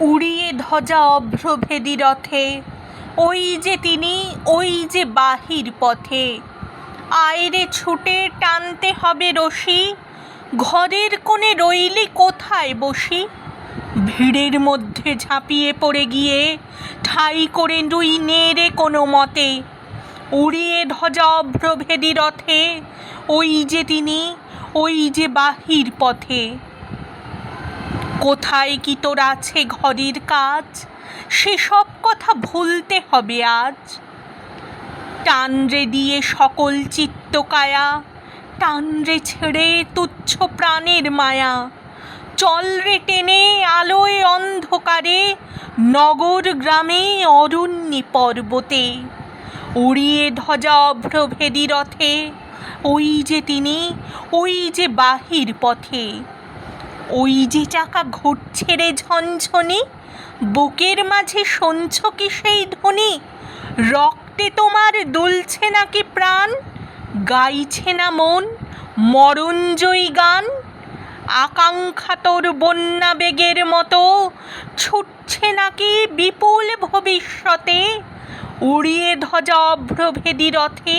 উড়িয়ে ধ্বজা অভ্রভেদী রথে, ওই যে তিনি, ওই যে বাহির পথে। আয়রে ছুটে টানতে হবে রশি, ঘরের কোণে রইলি কোথায় বসি? ভিড়ের মধ্যে ঝাঁপিয়ে পড়ে গিয়ে, ঠাই করে রুই নেড়ে কোনো মতে। উড়িয়ে ধ্বজা অভ্রভেদী রথে ওই যে তিনি, ওই যে বাহির পথে। কোথায় কি তোর আছে ঘরের কাজ? সেসব কথা ভুলতে হবে আজ। টানরে দিয়ে সকল চিত্তকায়া টানরে ছেড়ে তুচ্ছ প্রাণের মায়া। চল রে টেনে আলোয় অন্ধকারে, নগর গ্রামে অরণ্যে পর্বতে। উড়িয়ে ধ্বজা অভ্রভেদী রথে ওই যে তিনি, ওই যে বাহির পথে, ওই যে চাকা ঘুরছে রে ঝনঝনি, বুকের মাঝে শুনছ কি সেই ধ্বনি, রক্তে তোমার দুলছে নাকি প্রাণ, গাইছে না মন, মরণজয়ী গান, আকাঙ্ক্ষা তোর বন্যা বেগের মতো, ছুটছে নাকি বিপুল ভবিষ্যতে, উড়িয়ে ধ্বজা অভ্রভেদী রথে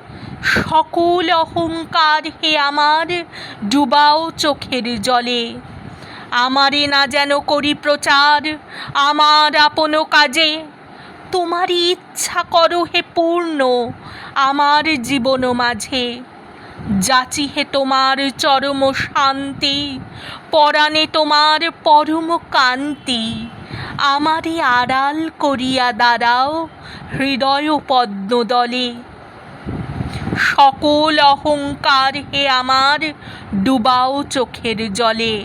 সকল অহংকার হে আমার, ডুবাও চোখের জলে। আমারে না যেন করি প্রচার, আমার আপন কাজে। তোমারই ইচ্ছা করো হে পূর্ণ, আমার জীবন মাঝে। যাচি হে তোমার চরম শান্তি, পরাণে তোমার পরম কান্তি। আমারে আড়াল করিয়া দাঁড়াও হৃদয় পদ্মদলে। সকল অহংকার হে আমার ডুবাও চোখের জলে।